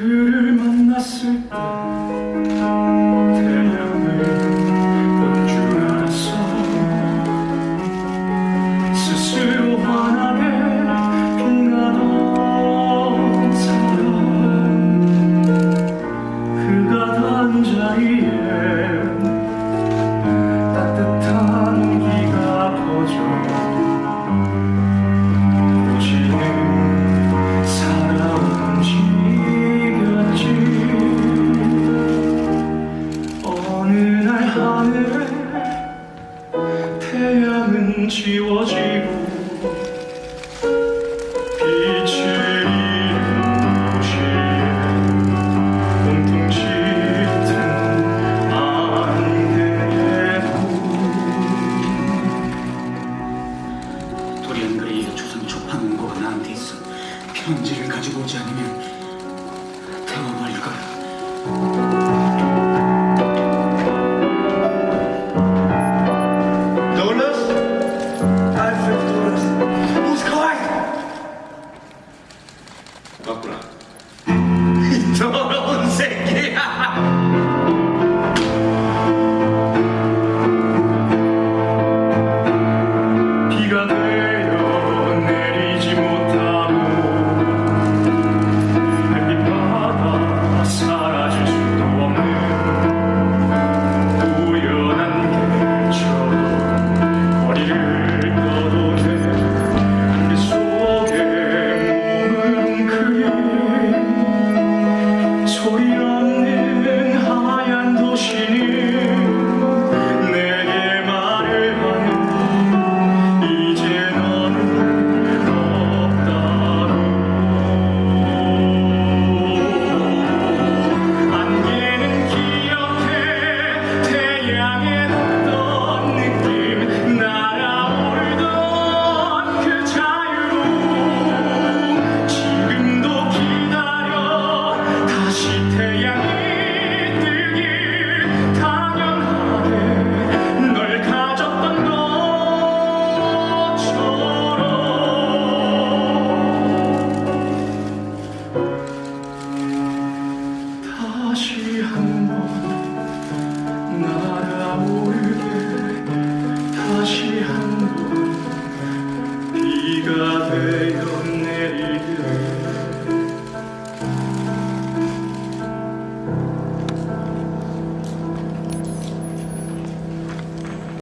그를 만났을 때 태양을 하늘에 태양은 지워지고 편지를 가지고 오지 않으면 태워버릴 거야. 날아오르게 다시 한번 비가 돼